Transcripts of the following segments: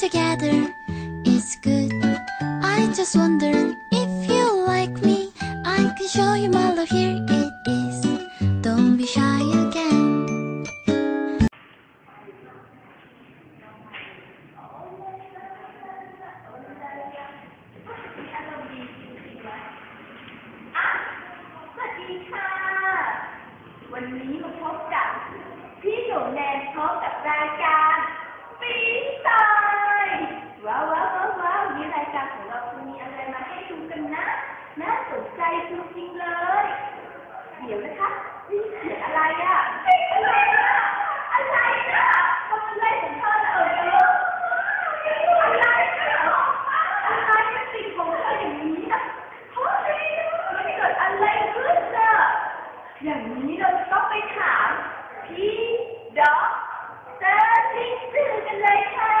together is good. I just wonder if you like me. I can show you my love. Here it is. Don't be shy again. สวัสดีค่ะ วันนี้มาพบกับพี่หนูแนนพร้อมกับรายการ ดี๋ยวนะคะนี่เสียงอะไรอะเสียงอะไรอะอะไรนะทำอะไรของเธอเอ่ยเอออะไรนะอะไรเป็นสิ่งของเธออย่างนี้นะเฮ้ยมันเกิดอะไรขึ้นน่ะอย่างนี้เราจะต้องไปถามพี่ด็อกเตอร์ทิงซื่อกันเลยค่ะ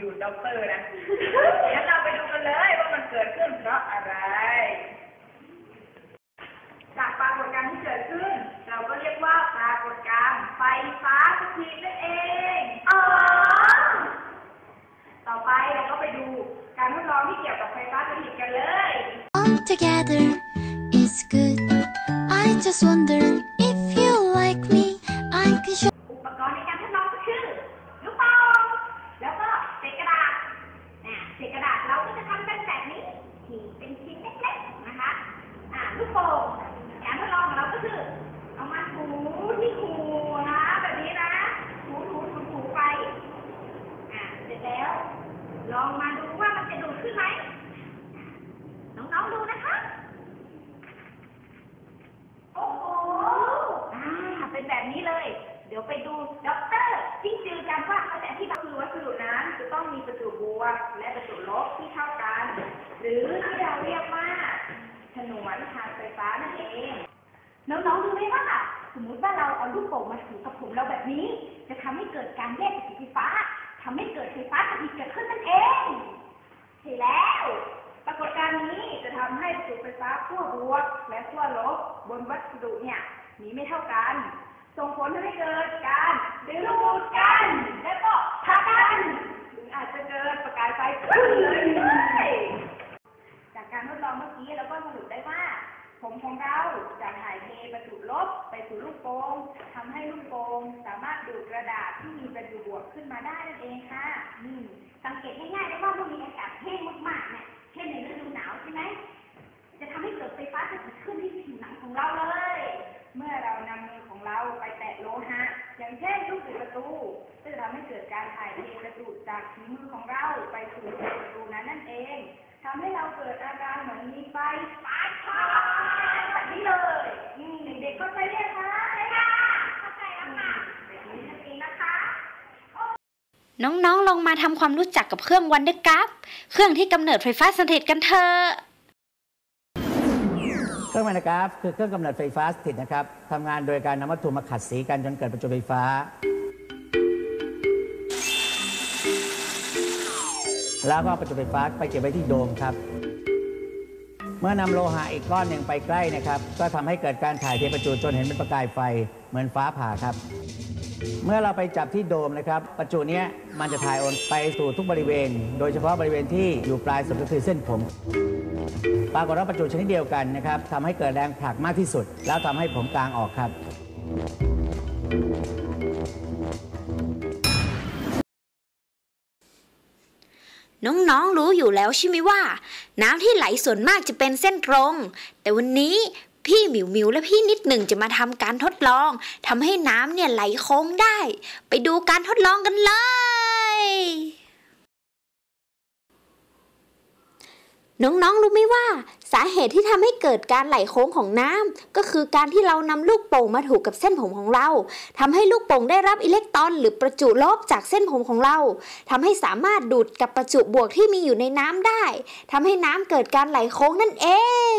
น่ะดูด็อกเตอร์นะเดี๋ยวเราไปดูกันเลยว่ามันเกิดขึ้นเพราะอะไร จากปรากฏการณ์ที่เกิดขึ้น เราก็เรียกว่าปรากฏการณ์ไฟฟ้าสถิตนั่นเองอ๋อต่อไปเราก็ไปดูการทดลองที่เกี่ยวกับไฟฟ้าสถิตกันเลย All together is good. I just wonder if you like me. I can show อุปกรณ์ในการทดลองก็คือลูกโป่งแล้วก็เศษกระดาษอ่าเศษกระดาษเราก็จะทำกันแบบนี้ที่เป็นชิ้นเล็กๆนะคะ อ่าลูกโป่งการทดลองของเราก็คือ เอามาถูที่หูนะแบบนี้นะ ถูถูถูถูไป อ่าเสร็จแล้ว ลองมาดูว่ามันจะดูดขึ้นไหมอ่าน้องๆดูนะคะ โอ้โห อ่า เป็น แบบนี้เลย เดี๋ยวไปดูด็อกเตอร์ที่จือกันว่าเขาจะอธิบายคือวัสดุนั้นจะต้องมีประจุบวกและประจุลบที่เท่ากัน หรือที่เราเรียกว่าฉนวนทางไฟฟ้านั่นเองน้องๆดูไหมว่าสมมุติว่าเราเอาลูกโป่งมาถูกับผมเราแบบนี้ จะทำให้เกิดการแยกกระแสไฟฟ้าทำให้เกิดไฟฟ้าสถิตเกิดขึ้นนั่นเองใช่แล้ว ปรากฏการณ์นี้จะทำให้ประจุไฟฟ้าขั้วบวก และขั้วลบบนวัสดุเนี่ยมีไม่เท่ากัน ส่งผลให้เกิดการดึงดูดกัน และก็พักกันหรืออาจจะเกิดประกายไฟขึ้นเลยจากการทดลองเมื่อกี้เราก็สรุปได้ว่า ผมของเราจะถ่ายเทประจุลบไปสู่ลูกโป่งทำให้ลูกโป่งสามารถดูดกระดาษที่มีประจุบวกขึ้นมาได้นั่นเองค่ะอืมสังเกตง่ายๆได้ว่าเมื่อมีอากาศแห้งมากๆเนี่ยเช่นในฤดูหนาวใช่ไหมจะทำให้เกิดไฟฟ้าสถิตขึ้นที่ผิวหนังของเราเลย เมื่อเรานำมือ เราไปแตะโลหะ อย่างเช่นลูกบิดประตูก็จะทำให้เกิดการถ่ายเทประจุจากฝีมือของเราไปสู่ลูกบิดประตูนั้นนั่นเองทำให้เราเกิดอาการเหมือนมีไฟฟ้าช็อตแบบนี้เลยอืมเด็กๆเข้าใจไหมคะค่ะเข้าใจแล้วค่ะแบบนี้นั่นเองนะคะน้องๆลองมาทำความรู้จักกับเครื่องวันเดอร์กัฟเครื่องที่กำเนิดไฟฟ้าสถิตกันเถอะ เครื่องแมนกราฟคือเครื่องกำเนิดไฟฟ้าสถิตนะครับทำงานโดยการนำวัตถุมาขัดสีกันจนเกิดประจุไฟฟ้า แล้วก็ประจุไฟฟ้าไปเก็บไว้ที่โดมครับ เมื่อนำโลหะอีกก้อนหนึ่งไปใกล้นะครับ ก็ทำให้เกิดการถ่ายเทประจุจนเห็นเป็นประกายไฟเหมือนฟ้าผ่าครับ เมื่อเราไปจับที่โดมนะครับ ประจุเนี้ยมันจะถ่ายโอนไปสู่ทุกบริเวณ โดยเฉพาะบริเวณที่อยู่ปลายสุดก็คือเส้นผม ปรากฏว่าประจุชนิดเดียวกันนะครับทำให้เกิดแรงผลักมากที่สุด แล้วทำให้ผมกลางออกครับ น้องๆรู้อยู่แล้วใช่ไหมว่า น้ำที่ไหลส่วนมากจะเป็นเส้นตรง แต่วันนี้ พี่หมิวหมิวและพี่นิดหนึ่งจะมาทำการทดลองทำให้น้ำเนี่ยไหลโค้งได้ ไปดูการทดลองกันเลย น้องๆรู้ไหมว่า สาเหตุที่ทำให้เกิดการไหลโค้งของน้ำก็คือการที่เรานำลูกโป่งมาถูกกับเส้นผมของเราทำให้ลูกโป่งได้รับอิเล็กตรอนหรือประจุลบจากเส้นผมของเราทำให้สามารถดูดกับประจุบวกที่มีอยู่ในน้ำได้ทำให้น้ำเกิดการไหลโค้งนั่นเอง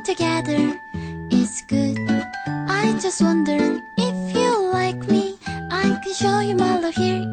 Together is good. I just wonder if you like me. I can show you my love. Here